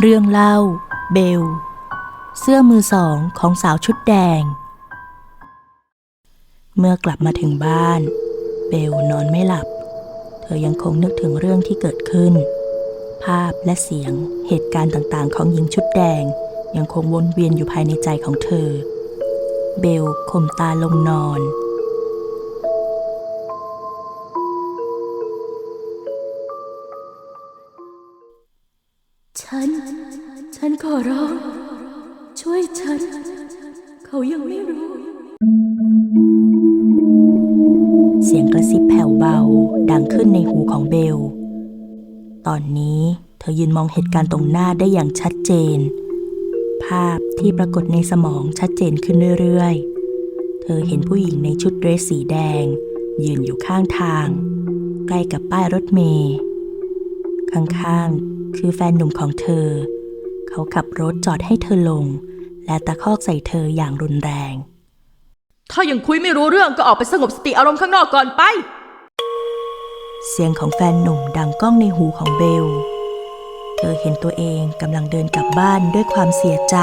เรื่องเล่า เบล เสื้อมือสองของสาวชุดแดง เมื่อกลับมาถึงบ้าน เบลนอนไม่หลับ เธอยังคงนึกถึงเรื่องที่เกิดขึ้น ภาพและเสียงเหตุการณ์ต่างๆ ของหญิงชุดแดงยังคงวนเวียนอยู่ภายในใจของเธอ เบลข่มตาลงนอน ฉัน ฉันขอร้อง ช่วยฉัน เขายังไม่รู้ เสียงกระซิบแผ่วเบา ดังขึ้นในหูของเบล ตอนนี้เธอยืนมองเหตุการณ์ตรงหน้าได้อย่างชัดเจน ภาพที่ปรากฏในสมองชัดเจนขึ้นเรื่อยๆ เธอเห็นผู้หญิงในชุดเดรสสีแดง ยืนอยู่ข้างทาง ใกล้กับป้ายรถเมล์ ข้างๆ คือแฟนหนุ่มของเธอ เขาขับรถจอดให้เธอลง และตะคอกใส่เธออย่างรุนแรง ถ้ายังคุยไม่รู้เรื่องก็ออกไปสงบสติอารมณ์ข้างนอกก่อนไป เสียงของแฟนหนุ่มดังก้องในหูของเบล เธอเห็นตัวเองกำลังเดินกลับบ้านด้วยความเสียใจ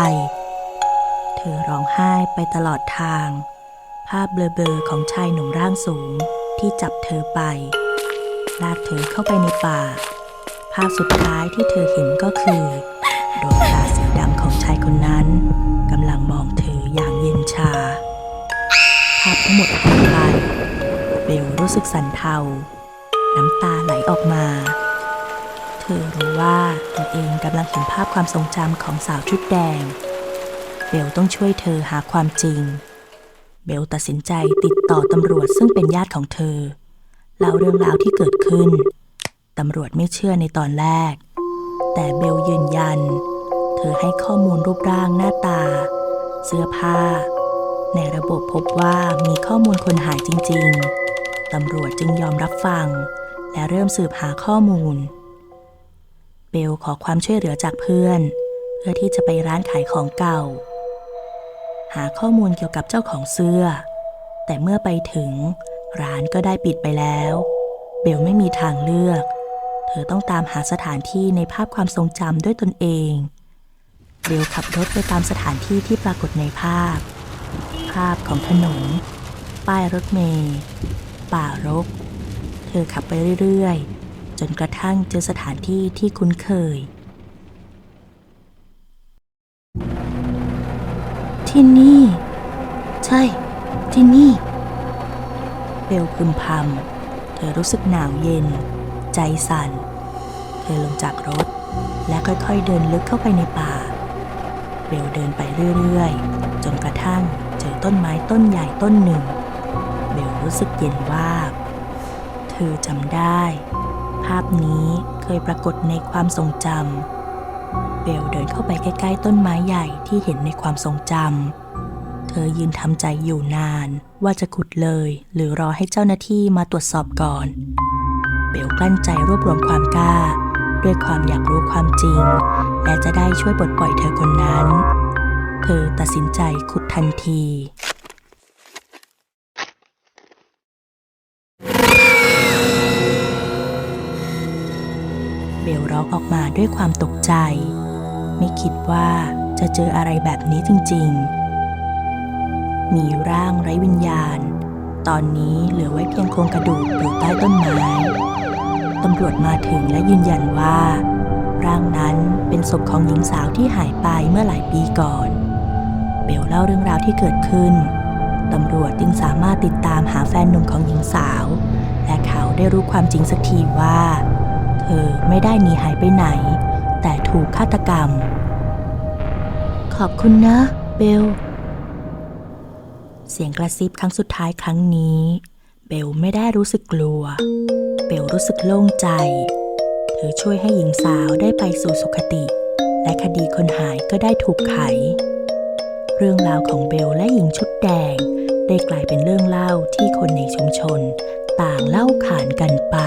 เธอร้องไห้ไปตลอดทาง ภาพเบลอๆของชายหนุ่มร่างสูงที่จับเธอไป ลากเธอเข้าไปในป่า ภาพสุดท้ายที่เธอเห็นก็คือดวงตาสีดำของชายคนนั้นกำลังมองเธออย่างเย็นชา ภาพทั้งหมดหายไปเบลรู้สึกสั่นเทา น้ำตาไหลออกมา เธอรู้ว่าตัวเองกำลังเห็นภาพความทรงจำของสาวชุดแดง เบลต้องช่วยเธอหาความจริง เบลตัดสินใจติดต่อตำรวจซึ่งเป็นญาติของเธอเล่าเรื่องราวที่เกิดขึ้น ตำรวจไม่เชื่อในตอนแรก แต่เบลยืนยัน เธอให้ข้อมูลรูปร่างหน้าตา เสื้อผ้า ในระบบพบว่ามีข้อมูลคนหายจริง ๆ ตำรวจจึงยอมรับฟัง และเริ่มสืบหาข้อมูล เบลขอความช่วยเหลือจากเพื่อน เพื่อที่จะไปร้านขายของเก่า หาข้อมูลเกี่ยวกับเจ้าของเสื้อ แต่เมื่อไปถึงร้านก็ได้ปิดไปแล้ว เบลไม่มีทางเลือก เธอต้องตามหาสถานที่ในภาพความทรงจำด้วยตนเองเบลขับรถไปตามสถานที่ที่ปรากฏในภาพ ภาพของถนน ป้ายรถเมล์ป่ารก เธอขับไปเรื่อยๆ จนกระทั่งเจอสถานที่ที่คุ้นเคย ที่นี่ ใช่ ที่นี่ เบลพึมพำเธอรู้สึกหนาวเย็น ใจสั่น เธอลงจากรถ และค่อยๆเดินลึกเข้าไปในป่า เบลเดินไปเรื่อยๆ จนกระทั่งเจอต้นไม้ต้นใหญ่ต้นหนึ่ง เบลรู้สึกเย็นวาบ เธอจำได้ ภาพนี้เคยปรากฏในความทรงจำ เบลเดินเข้าไปใกล้ๆ ต้นไม้ใหญ่ที่เห็นในความทรงจำ เธอยืนทำใจอยู่นานว่าจะขุดเลยหรือรอให้เจ้าหน้าที่มาตรวจสอบก่อน เบลกลั้นใจรวบรวมความกล้า ด้วยความอยากรู้ความจริง และจะได้ช่วยปลดปล่อยเธอคนนั้น เธอตัดสินใจขุดทันทีเบลร้องออกมาด้วยความตกใจ ไม่คิดว่าจะเจออะไรแบบนี้จริง ๆ มีร่างไร้วิญญาณ ตอนนี้เหลือไว้เพียงโครงกระดูกอยู่ใต้ต้นไม้ ตำรวจมาถึงและยืนยันว่า ร่างนั้นเป็นศพของหญิงสาวที่หายไปเมื่อหลายปีก่อนเบลเล่าเรื่องราวที่เกิดขึ้นตำรวจจึงสามารถติดตามหาแฟนหนุ่มของหญิงสาว และเขาได้รู้ความจริงสักทีว่า เธอไม่ได้หนีหายไปไหน แต่ถูกฆาตกรรม ขอบคุณนะ เบล เสียงกระซิบครั้งสุดท้ายครั้งนี้ เบลไม่ได้รู้สึกกลัว เบลรู้สึกโล่งใจ เธอช่วยให้หญิงสาวได้ไปสู่สุคติ และคดีคนหายก็ได้ถูกไข เรื่องราวของเบลและหญิงชุดแดง ได้กลายเป็นเรื่องเล่าที่คนในชุมชน ต่างเล่าขานกันไป